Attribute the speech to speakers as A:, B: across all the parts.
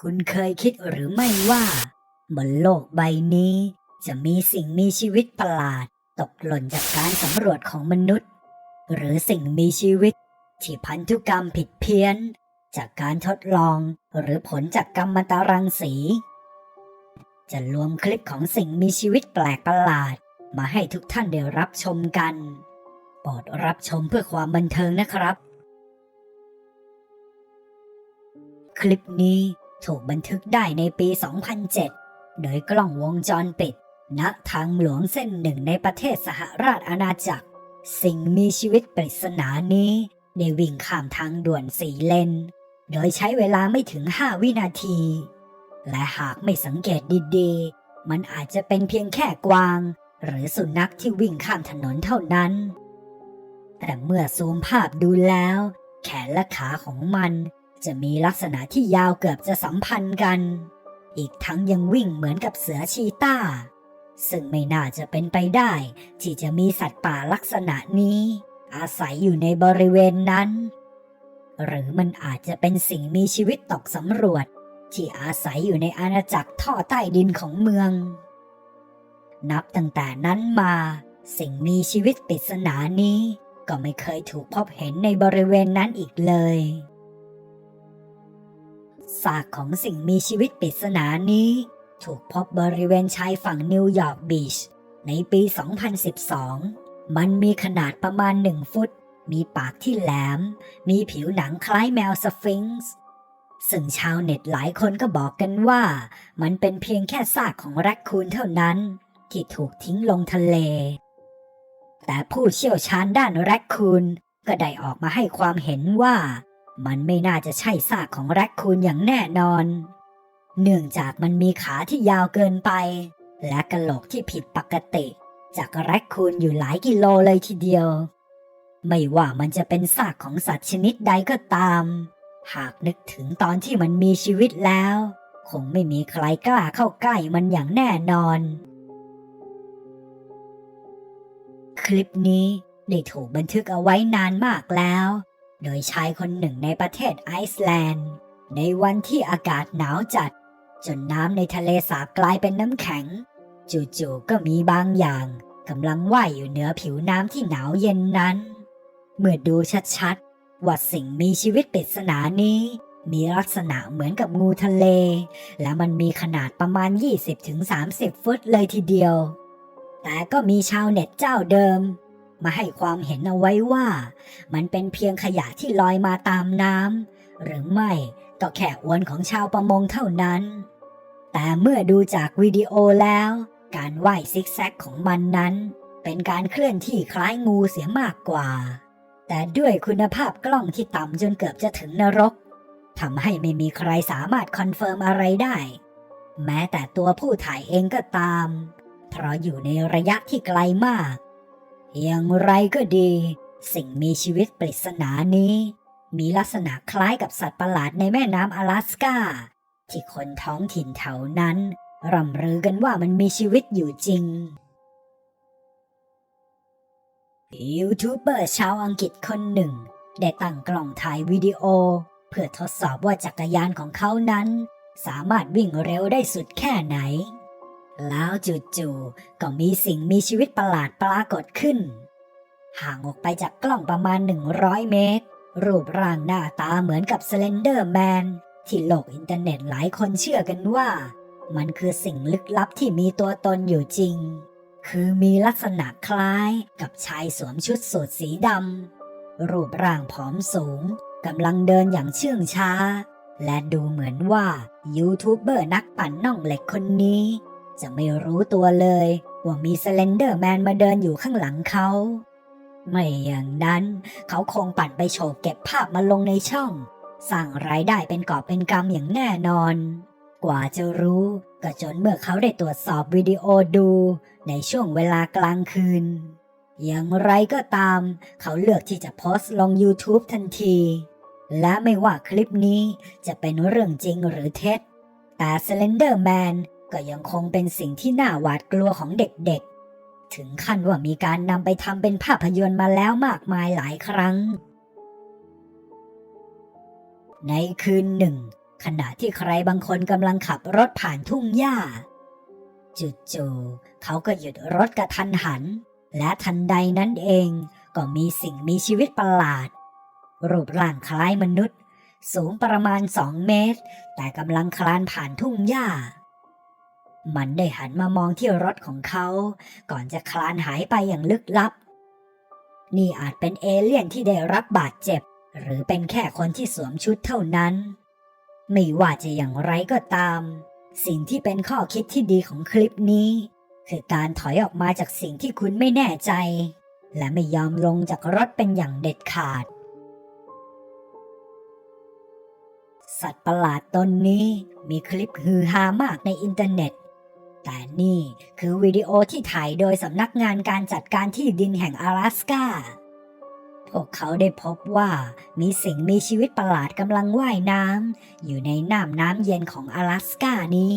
A: คุณเคยคิดหรือไม่ว่าบนโลกใบนี้ จะมีสิ่งมีชีวิตประหลาด ตกหล่นจากการสำรวจของมนุษย์ หรือสิ่งมีชีวิต ที่พันธุกรรมผิดเพี้ยน จากการทดลองหรือผลจากกรรมตรังสี จะรวมคลิปของสิ่งมีชีวิตแปลกประหลาด มาให้ทุกท่านได้รับชมกันโปรดรับชมเพื่อความบันเทิงนะครับ คลิปนี้ ถูกบันทึกได้ในปี 2007 โดยกล้องวงจรปิด ณทางหลวงเส้นหนึ่งในประเทศสหราชอาณาจักร สิ่งมีชีวิตปริศนานี้ได้วิ่งข้ามทางด่วนสี่เลน โดยใช้เวลาไม่ถึง 5 วินาที และหากไม่สังเกตดีๆ มันอาจจะเป็นเพียงแค่กวาง หรือสุนัขที่วิ่งข้ามถนนเท่านั้น แต่เมื่อซูมภาพดูแล้ว แขนและขาของมัน จะมีลักษณะที่ยาวเกือบจะสัมพันธ์กัน อีกทั้งยังวิ่งเหมือนกับเสือชีต้า ซึ่งไม่น่าจะเป็นไปได้ ที่จะมีสัตว์ป่าลักษณะนี้ อาศัยอยู่ในบริเวณนั้น หรือมันอาจจะเป็นสิ่งมีชีวิตตกสำรวจ ที่อาศัยอยู่ในอาณาจักรท่อใต้ดินของเมือง นับตั้งแต่นั้นมา สิ่งมีชีวิตปริศนานี้ ก็ไม่เคยถูกพบเห็นในบริเวณนั้นอีกเลย ซากของสิ่งมีชีวิตปริศนานี้ ถูกพบบริเวณชายฝั่งนิวยอร์กบีชในปี 2012 มันมีขนาดประมาณหนึ่งฟุต มีปากที่แหลม มีผิวหนังคล้ายแมวสฟิงซ์ซึ่งชาวเน็ตหลายคนก็บอกกันว่า มันเป็นเพียงแค่ซากของแรคคูนเท่านั้น ที่ถูกทิ้งลงทะเล แต่ผู้เชี่ยวชาญด้านแรคคูนก็ได้ออกมาให้ความเห็นว่า มันไม่น่าจะใช่ซากของแรคคูนอย่างแน่นอน เนื่องจากมันมีขาที่ยาวเกินไป และกระโหลกที่ผิดปกติ จากแรคคูนอยู่หลายกิโลเลยทีเดียว ไม่ว่ามันจะเป็นซากของสัตว์ชนิดใดก็ตาม หากนึกถึงตอนที่มันมีชีวิตแล้ว คงไม่มีใครกล้าเข้าใกล้มันอย่างแน่นอน คลิปนี้ได้ถูกบันทึกเอาไว้นานมากแล้ว โดยชายคนหนึ่งในประเทศไอซ์แลนด์ ในวันที่อากาศหนาวจัด จนน้ำในทะเลสาบกลายเป็นน้ำแข็ง จู่ๆก็มีบางอย่างกำลังว่ายอยู่เหนือผิวน้ำที่หนาวเย็นนั้น เมื่อดูชัดๆว่าสิ่งมีชีวิตปริศนานี้ มีลักษณะเหมือนกับงูทะเล และมันมีขนาดประมาณ 20-30 ฟุตเลยทีเดียว แต่ก็มีชาวเน็ตเจ้าเดิม มาให้ความเห็นเอาไว้ว่า มันเป็นเพียงขยะที่ลอยมาตามน้ำหรือไม่ก็แค่อวนของชาวประมงเท่านั้น แต่เมื่อดูจากวิดีโอแล้ว การว่ายซิกแซกของมันนั้น เป็นการเคลื่อนที่คล้ายงูเสียมากกว่า แต่ด้วยคุณภาพกล้องที่ต่ำจนเกือบจะถึงนรกทำให้ไม่มีใครสามารถคอนเฟิร์มอะไรได้ แม้แต่ตัวผู้ถ่ายเองก็ตาม เพราะอยู่ในระยะที่ไกลมาก อย่างไรก็ดี สิ่งมีชีวิตปริศนานี้ มีลักษณะคล้ายกับสัตว์ประหลาดในแม่น้ำ阿拉สกาที่คนท้องถิ่นแถวนั้นร่ำลือกันว่ามันมีชีวิตอยู่จริง ยูทูบเบอร์ชาวอังกฤษคนหนึ่ง ได้ตั้งกล้องถ่ายวิดีโอ เพื่อทดสอบว่าจักรยานของเขานั้น สามารถวิ่งเร็วได้สุดแค่ไหน แล้วจู่ๆก็มีสิ่งมีชีวิตประหลาดปรากฏขึ้น ห่างออกไปจากกล้องประมาณ 100 เมตร รูปร่างหน้าตาเหมือนกับสเลนเดอร์แมนที่โลกอินเทอร์เน็ตหลายคนเชื่อกันว่า มันคือสิ่งลึกลับที่มีตัวตนอยู่จริง คือมีลักษณะคล้ายกับชายสวมชุดสูทสีดำรูปร่างผอมสูงกำลังเดินอย่างเชื่องช้า และดูเหมือนว่ายูทูบเบอร์นักปั่นน่องเหล็กคนนี้ จะไม่รู้ตัวเลยว่ามีสเลนเดอร์แมนมาเดินอยู่ข้างหลังเขา ไม่อย่างนั้นเขาคงปั่นไปโฉบเก็บภาพมาลงในช่อง สร้างรายได้เป็นกอบเป็นกำอย่างแน่นอน กว่าจะรู้ก็จนเมื่อเขาได้ตรวจสอบวิดีโอดูในช่วงเวลากลางคืน อย่างไรก็ตาม เขาเลือกที่จะโพสต์ลง YouTube ทันที และไม่ว่าคลิปนี้จะเป็นเรื่องจริงหรือเท็จ แต่ Slender Man ก็ยังคงเป็นสิ่งที่น่าหวาดกลัวของเด็กๆ ถึงขั้นว่ามีการนำไปทำเป็นภาพยนตร์มาแล้วมากมายหลายครั้ง ในคืนหนึ่ง ขณะที่ใครบางคนกำลังขับรถผ่านทุ่งหญ้า จู่ๆเขาก็หยุดรถกระทันหัน และทันใดนั้นเองก็มีสิ่งมีชีวิตประหลาด รูปร่างคล้ายมนุษย์ สูงประมาณสองเมตร แต่กำลังคลานผ่านทุ่งหญ้า มันได้หันมามองที่รถของเขา ก่อนจะคลานหายไปอย่างลึกลับ นี่อาจเป็นเอเลี่ยนที่ได้รับบาดเจ็บ หรือเป็นแค่คนที่สวมชุดเท่านั้น ไม่ว่าจะอย่างไรก็ตาม สิ่งที่เป็นข้อคิดที่ดีของคลิปนี้ คือการถอยออกมาจากสิ่งที่คุณไม่แน่ใจ และไม่ยอมลงจากรถเป็นอย่างเด็ดขาด สัตว์ประหลาดตนนี้มีคลิปฮือฮามากในอินเทอร์เน็ต แต่นี่คือวิดีโอที่ถ่ายโดยสำนักงานการจัดการที่ดินแห่ง阿拉สกา พวกเขาได้พบว่ามีสิ่งมีชีวิตประหลาดกำลังว่ายน้ำอยู่ในน้ำน้ำเย็นของ阿拉สกานี้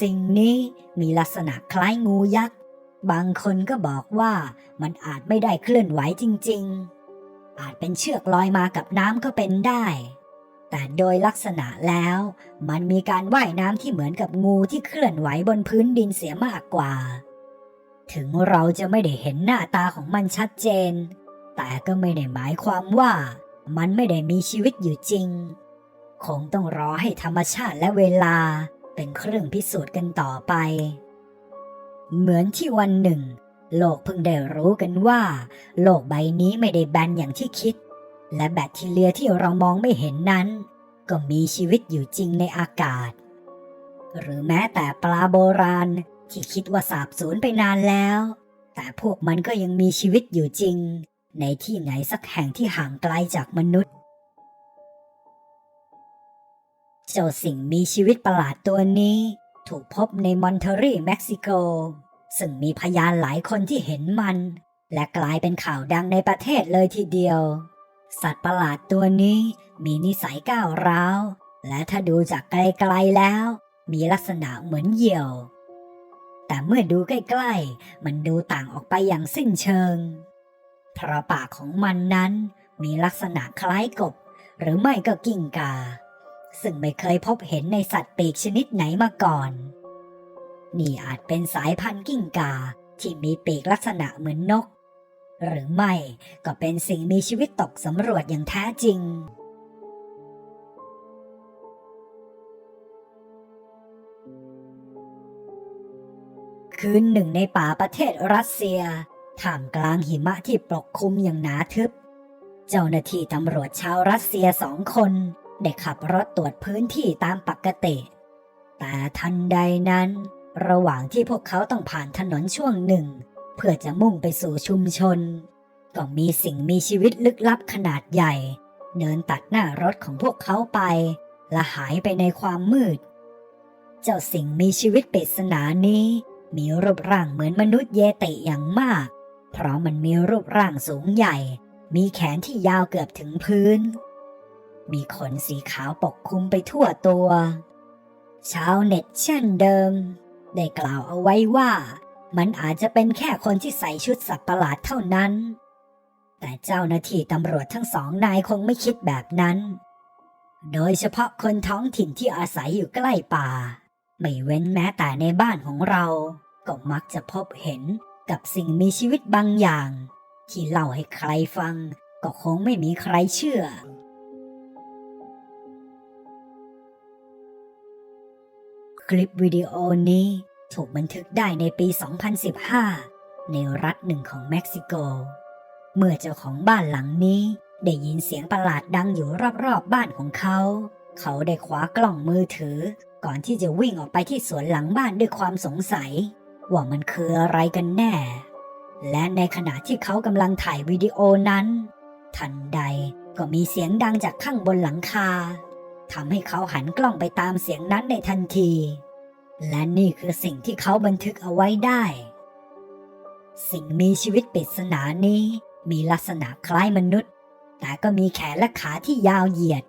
A: สิ่งนี้มีลักษณะคล้ายงูยักษ์ บางคนก็บอกว่ามันอาจไม่ได้เคลื่อนไหวจริงๆ อาจเป็นเชือกลอยมากับน้ำก็เป็นได้ แต่โดยลักษณะแล้ว มันมีการว่ายน้ำที่เหมือนกับงูที่เคลื่อนไหวบนพื้นดินเสียมากกว่า ถึงเราจะไม่ได้เห็นหน้าตาของมันชัดเจน แต่ก็ไม่ได้หมายความว่ามันไม่ได้มีชีวิตอยู่จริง คงต้องรอให้ธรรมชาติและเวลาเป็นเครื่องพิสูจน์กันต่อไป เหมือนที่วันหนึ่ง โลกเพิ่งได้รู้กันว่า โลกใบนี้ไม่ได้แบนอย่างที่คิด และแบคทีเรียที่เรามองไม่เห็นนั้น ก็มีชีวิตอยู่จริงในอากาศ หรือแม้แต่ปลาโบราณที่คิดว่าสาบสูญไปนานแล้ว แต่พวกมันก็ยังมีชีวิตอยู่จริง ในที่ไหนสักแห่งที่ห่างไกลจากมนุษย์ เจ้าสิ่งมีชีวิตประหลาดตัวนี้ ถูกพบในมอนเทรีเม็กซิโก ซึ่งมีพยานหลายคนที่เห็นมัน และกลายเป็นข่าวดังในประเทศเลยทีเดียว สัตว์ประหลาดตัวนี้มีนิสัยก้าวร้าว และถ้าดูจากไกลๆแล้ว มีลักษณะเหมือนเหยี่ยว แต่เมื่อดูใกล้ๆ มันดูต่างออกไปอย่างสิ้นเชิง เพราะปากของมันนั้นมีลักษณะคล้ายกบ หรือไม่ก็กิ้งกา ซึ่งไม่เคยพบเห็นในสัตว์ปีกชนิดไหนมาก่อน นี่อาจเป็นสายพันธุ์กิ้งกาที่มีปีกลักษณะเหมือนนก หรือไม่ก็เป็นสิ่งมีชีวิตตกสำรวจอย่างแท้จริง คืนหนึ่งในป่าประเทศรัสเซียท่ามกลางหิมะที่ปกคลุมอย่างหนาทึบ เจ้าหน้าที่ตำรวจชาวรัสเซียสองคนได้ขับรถตรวจพื้นที่ตามปกติ แต่ทันใดนั้น ระหว่างที่พวกเขาต้องผ่านถนนช่วงหนึ่ง เพื่อจะมุ่งไปสู่ชุมชน ก็มีสิ่งมีชีวิตลึกลับขนาดใหญ่ เดินตัดหน้ารถของพวกเขาไป และหายไปในความมืด เจ้าสิ่งมีชีวิตปริศนานี้ มีรูปร่างเหมือนมนุษย์เยติอย่างมาก เพราะมันมีรูปร่างสูงใหญ่ มีแขนที่ยาวเกือบถึงพื้น มีขนสีขาวปกคลุมไปทั่วตัว ชาวเน็ตเช่นเดิม ได้กล่าวเอาไว้ว่า มันอาจจะเป็นแค่คนที่ใส่ชุดสัตว์ประหลาดเท่านั้น แต่เจ้าหน้าที่ตำรวจทั้งสองนายคงไม่คิดแบบนั้น โดยเฉพาะคนท้องถิ่นที่อาศัยอยู่ใกล้ป่า ไม่เว้นแม้แต่ในบ้านของเรา ก็มักจะพบเห็นกับสิ่งมีชีวิตบางอย่าง ที่เล่าให้ใครฟัง ก็คงไม่มีใครเชื่อคลิปวิดีโอนี้ ถูกบันทึกได้ในปี 2015 ในรัฐหนึ่งของเม็กซิโก เมื่อเจ้าของบ้านหลังนี้ได้ยินเสียงประหลาดดังอยู่รอบๆบบ้านของเขา เขาได้คว้ากล้องมือถือ ก่อนที่จะวิ่งออกไปที่สวนหลังบ้านด้วยความสงสัย ว่ามันคืออะไรกันแน่ และในขณะที่เขากำลังถ่ายวิดีโอนั้น ทันใดก็มีเสียงดังจากข้างบนหลังคาทำให้เขาหันกล้องไปตามเสียงนั้นในทันที และนี่คือสิ่งที่เขาบันทึกเอาไว้ได้ สิ่งมีชีวิตปริศนานี้มีลักษณะคล้ายมนุษย์ แต่ก็มีแขนและขาที่ยาวเหยียด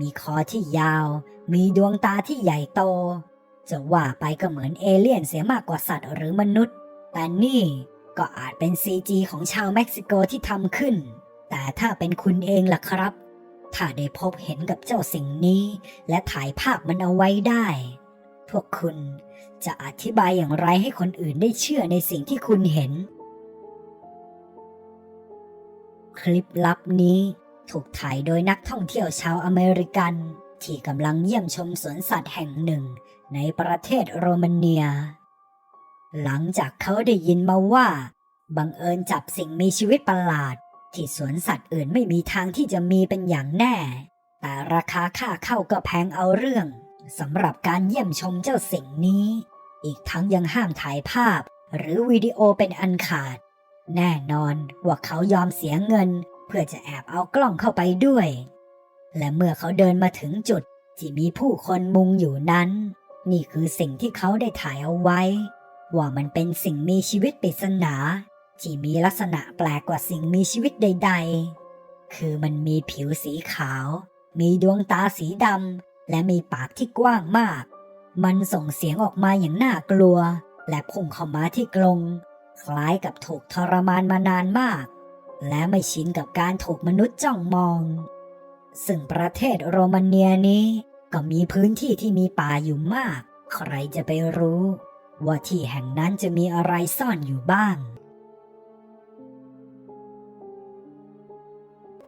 A: มีคอที่ยาว มีดวงตาที่ใหญ่โต จะว่าไปก็เหมือนเอเลี่ยนเสียมากกว่าสัตว์หรือมนุษย์ แต่นี่ก็อาจเป็นซีจีของชาวเม็กซิโกที่ทำขึ้น แต่ถ้าเป็นคุณเองล่ะครับ ถ้าได้พบเห็นกับเจ้าสิ่งนี้ และถ่ายภาพมันเอาไว้ได้ พวกคุณจะอธิบายอย่างไรให้คนอื่นได้เชื่อในสิ่งที่คุณเห็น คลิปลับนี้ถูกถ่ายโดยนักท่องเที่ยวชาวอเมริกัน ที่กำลังเยี่ยมชมสวนสัตว์แห่งหนึ่งในประเทศโรมาเนีย หลังจากเขาได้ยินมาว่า บังเอิญจับสิ่งมีชีวิตประหลาด ที่สวนสัตว์อื่นไม่มีทางที่จะมีเป็นอย่างแน่ แต่ราคาค่าเข้าก็แพงเอาเรื่อง สำหรับการเยี่ยมชมเจ้าสิ่งนี้ อีกทั้งยังห้ามถ่ายภาพ หรือวิดีโอเป็นอันขาด แน่นอนว่าเขายอมเสียเงิน เพื่อจะแอบเอากล้องเข้าไปด้วย และเมื่อเขาเดินมาถึงจุดที่มีผู้คนมุงอยู่นั้น นี่คือสิ่งที่เขาได้ถ่ายเอาไว้ ว่ามันเป็นสิ่งมีชีวิตปริศนา ที่มีลักษณะแปลกกว่าสิ่งมีชีวิตใด ๆ คือมันมีผิวสีขาว มีดวงตาสีดำ และมีปากที่กว้างมาก มันส่งเสียงออกมาอย่างน่ากลัว และพุ่งเข้ามาที่กรงคล้ายกับถูกทรมานมานานมาก และไม่ชินกับการถูกมนุษย์จ้องมอง ซึ่งประเทศโรมาเนียนี้ก็มีพื้นที่ที่มีป่าอยู่มาก ใครจะไปรู้ ว่าที่แห่งนั้นจะมีอะไรซ่อนอยู่บ้าง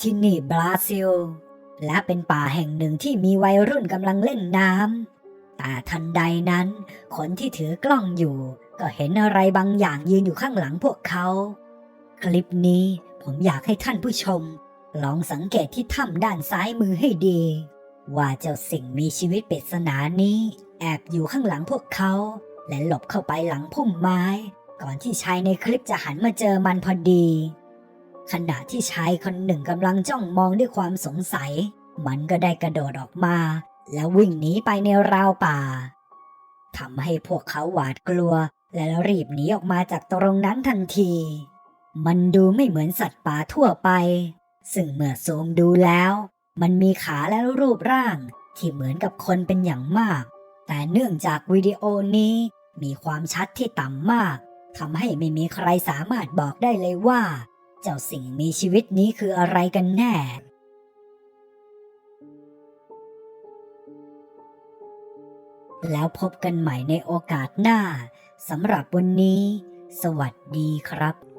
A: ที่นี่บราซิล และเป็นป่าแห่งหนึ่งที่มีวัยรุ่นกำลังเล่นน้ำแต่ทันใดนั้น คนที่ถือกล้องอยู่ ก็เห็นอะไรบางอย่างยืนอยู่ข้างหลังพวกเขา คลิปนี้ผมอยากให้ท่านผู้ชม ลองสังเกตที่ถ้ำด้านซ้ายมือให้ดี ว่าเจ้าสิ่งมีชีวิตปริศนานี้ แอบอยู่ข้างหลังพวกเขา และหลบเข้าไปหลังพุ่มไม้ ก่อนที่ชายในคลิปจะหันมาเจอมันพอดี ขณะที่ชายคนหนึ่งกำลังจ้องมองด้วยความสงสัย มันก็ได้กระโดดออกมา แล้ววิ่งหนีไปในราวป่าทำให้พวกเขาหวาดกลัว และรีบหนีออกมาจากตรงนั้นทันที มันดูไม่เหมือนสัตว์ป่าทั่วไป ซึ่งเมื่อซูมดูแล้ว มันมีขาและรูปร่างที่เหมือนกับคนเป็นอย่างมาก แต่เนื่องจากวิดีโอนี้มีความชัดที่ต่ำมากทำให้ไม่มีใครสามารถบอกได้เลยว่า เจ้าสิ่งมีชีวิตนี้คืออะไรกันแน่ แล้วพบกันใหม่ในโอกาสหน้าสำหรับวันนี้ สวัสดีครับ